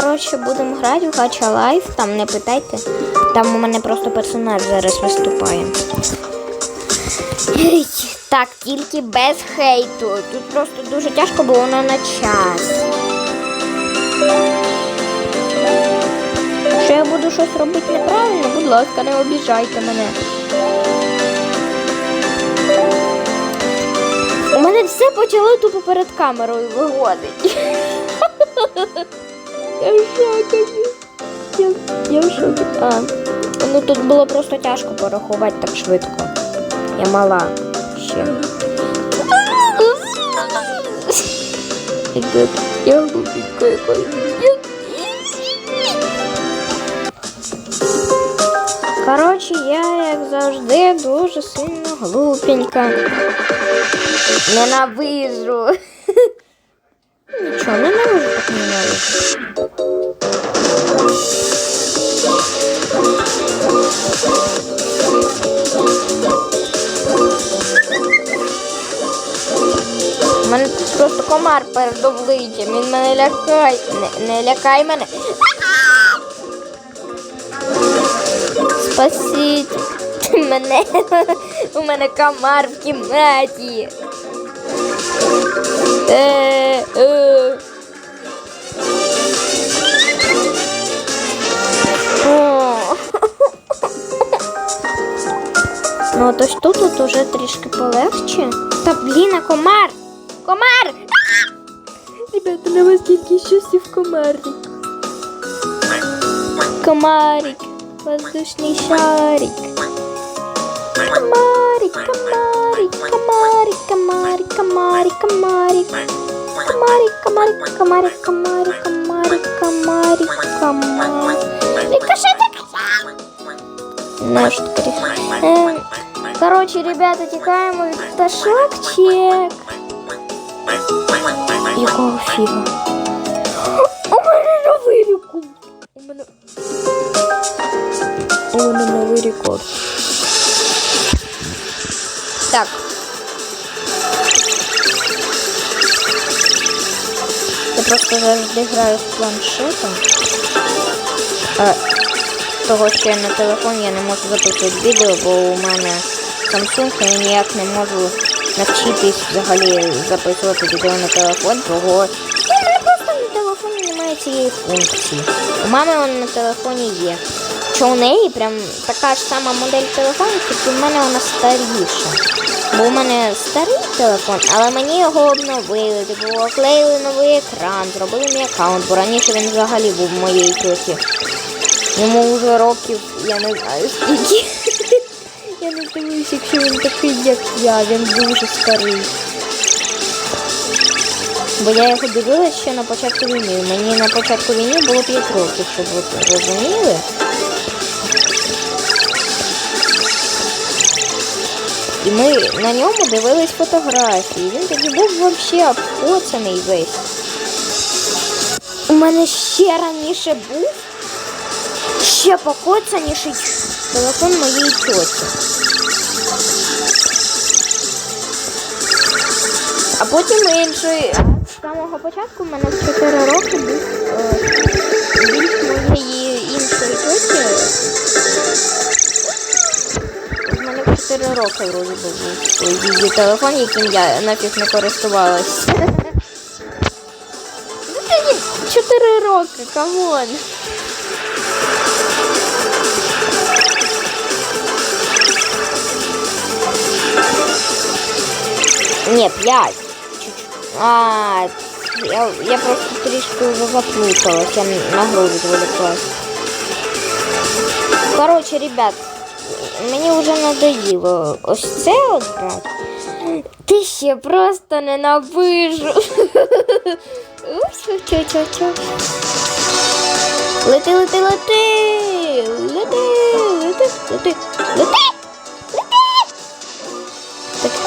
Коротше, будемо грати в Гача Лайф, там не питайте. Там у мене просто персонаж зараз виступає. Так, тільки без хейту. Тут просто дуже тяжко, бо воно на час. Якщо я буду щось робити неправильно, будь ласка, не обіжайте мене. У мене все почало тупо перед камерою виходить. Я в шокі. А, ну тут було просто тяжко порахувати так швидко. Я мала ще. Я. Коротше, я, як завжди, дуже сильно глупенька. Ненавижу. Нічого, ненавижу, так ненавижу. Мене просто комар перед обличчям, він мене лякає. Не, не лякай мене. Спасіть мене. У мене комар в кімнаті. Е, е. Ну, то ж тут, тут уже трішки полегче. Та блін, а комар! Комар! Ребята, на вас тільки щось в комарик. Комарик, воздушний шарик. Комарик, комарик, комарик, комарик, комарик, комарик. Комарик, комарик, комарик, комарик, комарик, комарик, комарик. Рикошет, рикошет. Ну, що таке? Ем, Коротше, ребята, тікаємо від пташок, чек. Якого фіга? У мене новий рекорд. У мене... У рекорд. Так. Я просто завжди з планшетом. А, того, що я на телефоні я не можу записувати відео, бо у мене Samsung я ніяк не можу навчитись взагалі записувати відео на телефон, того у мене просто на телефоні немає цієї функції. У мами вона на телефоні є. Що у неї прям така ж сама модель телефону, тільки в мене вона старіша. Бо у мене старий телефон, але мені його обновили, типу оклеїли новий екран, зробили мій аккаунт, бо раніше він взагалі був в моєї тьоті. Йому вже років, я не знаю скільки. Я не дивлюсь, якщо він такий, як я, він дуже старий. Бо я його дивилась ще на початку війни. Мені на початку війни було 5 років, щоб ви розуміли. І ми на ньому дивились фотографії. Він тоді був взагалі обкоцаний весь. У мене ще раніше був ще покоцаніший телефон моєї тьоті. А потім інший. З самого початку в мене в 4 роки був е, більш моєї іншої тьоті. В мене в 4 роки вроді був її телефон, яким я нафіг не користувалась. Ну, тоді 4 роки, камон. Ні, 5. А, я, я просто трішки вже заплуталась, я на гру відволіклась. Коротше, ребят, мені вже надоїло ось це от грати. Ти ще просто ненавижу. Лети, лети. Лети, лети, лети, лети. Лети.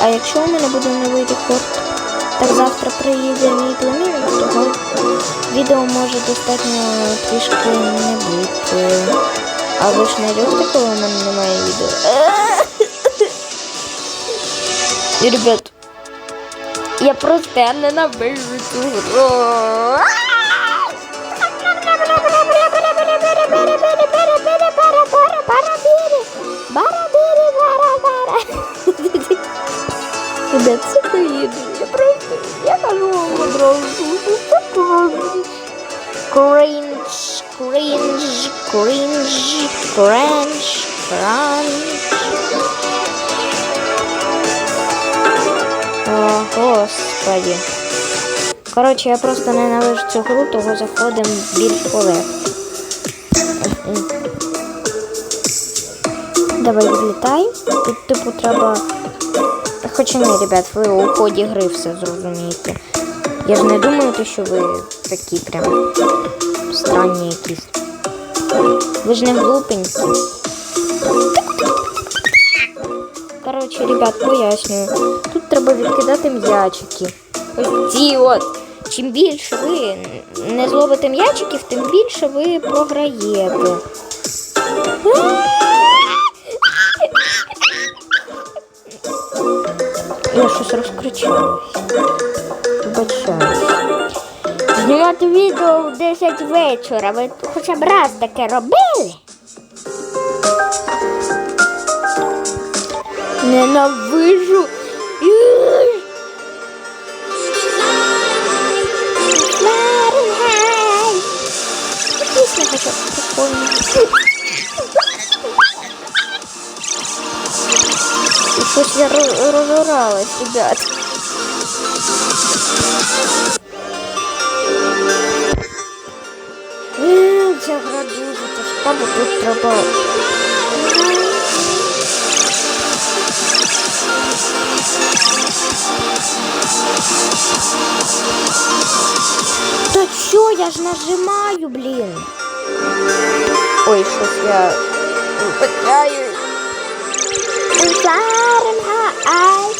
А якщо у мене буде новий рекорд, так завтра приїде мій племінник, того відео може достатньо трішки не бути. А ви ж не любите, коли у мене немає відео? І, ребят, я просто ненавижу цю гру. туди, це ти їду. Я просто, я кажу вам одразу, це просто. Крінж, крінж, крінж, кренж, кранж. О, господи. Коротше, я просто ненавижу цю гру, того заходимо більш поле. Давай відлітай. Тут типу треба Хоча ні, ребят, ви у ході гри все зрозумієте. Я ж не думаю, що ви такі прям странні якісь. Ви ж не глупенькі. Коротше, ребят, пояснюю. Тут треба відкидати м'ячики. Ось ці от. Чим більше ви не зловите м'ячиків, тим більше ви програєте. Я щось розкричалась. Вибачаюсь. Знімати відео в 10 вечора. Ви хоча б раз таке робили? Ненавижу. Пісня хоча б прикольна. І щось я роз- розоралась, ребят. Е, Ця гра дуже тяжка, бо тут треба. Та що, я ж нажимаю, блін. Ой, щось я вибачаю. Фаренгейт.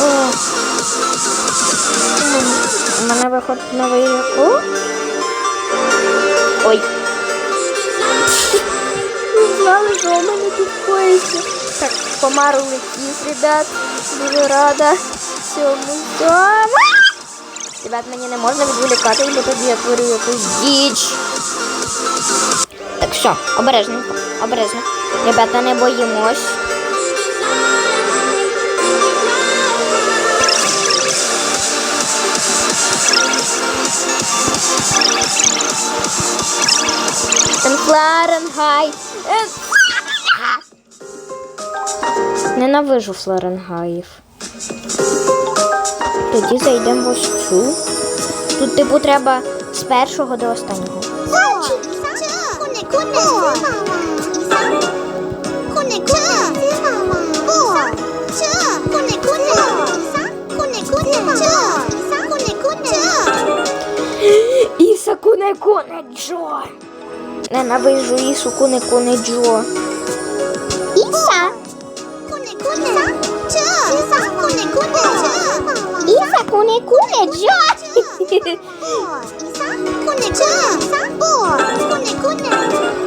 О. У мене виходить новий яку. Ой. Не знали, що у мене тут коїться. Так, комар улетів, ребят. Дуже рада цьому цьому. Ребят, мені не можна відволікати, бо тоді я творю якусь діч. Так що, обережненько, обережно. Ребята, не боїмось. Фларенгайт. Ненавижу Фларенгаїв. Тоді зайдемо в ось цю. Тут, типу, треба з першого до останнього. Іса куне куне Джо. Ненавижу Ісу куне куне Джо. Іса. Іса куне куне Джо.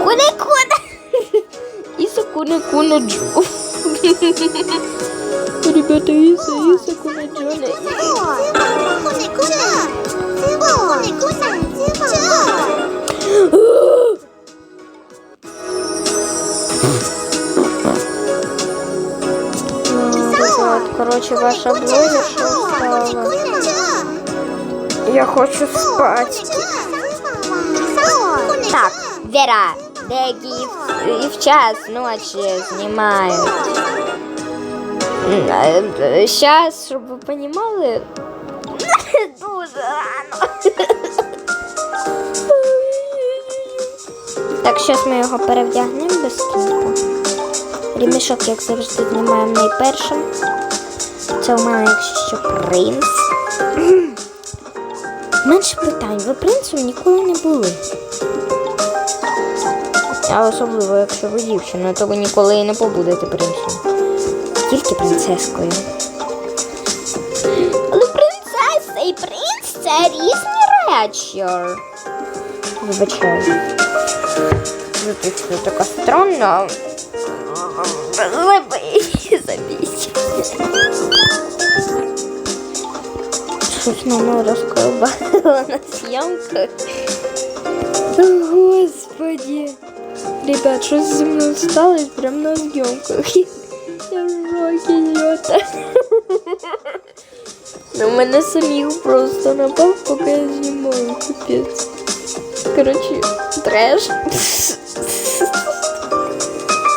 Куне куне. Іса куне куне Джо. Ребята, Іса, Іса куне Джо. не- Ну, вот, Короче, ваша блогерша устала. Я хочу спать. Так, Вера, деякі і в, час ночі знімають. Зараз, щоб ви розуміли, дуже рано. Так, зараз ми його перевдягнемо безкінько. Ремішок, як завжди, знімаємо найпершим. Це у мене, якщо що, принц. Менше питань, ви принцем ніколи не були. А особливо, якщо ви дівчина, то ви ніколи і не побудете принцем. Тільки принцескою. Але принцеса і принц це різні речі. Вибачаю. Що така странна. Забійся. Щось мама розколбала на зйомках. Господи. Ребят, щось зі мною сталося прямо на зйомках. Я в шокі, Йота. На мене самих просто напав, поки я знімаю. Капець. Коротше, треш.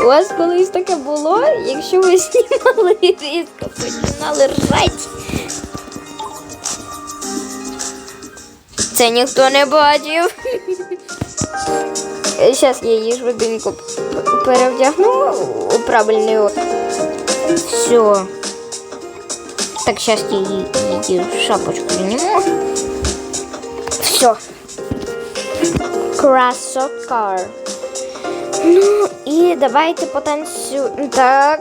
У вас колись таке було, якщо ви знімали різко починали ржать. Це ніхто не бачив. Зараз я її швиденько перевдягну у правильний. Все. Так, зараз я її, шапочку зніму. Все. Красотка. Ну і давайте потанцю. Так.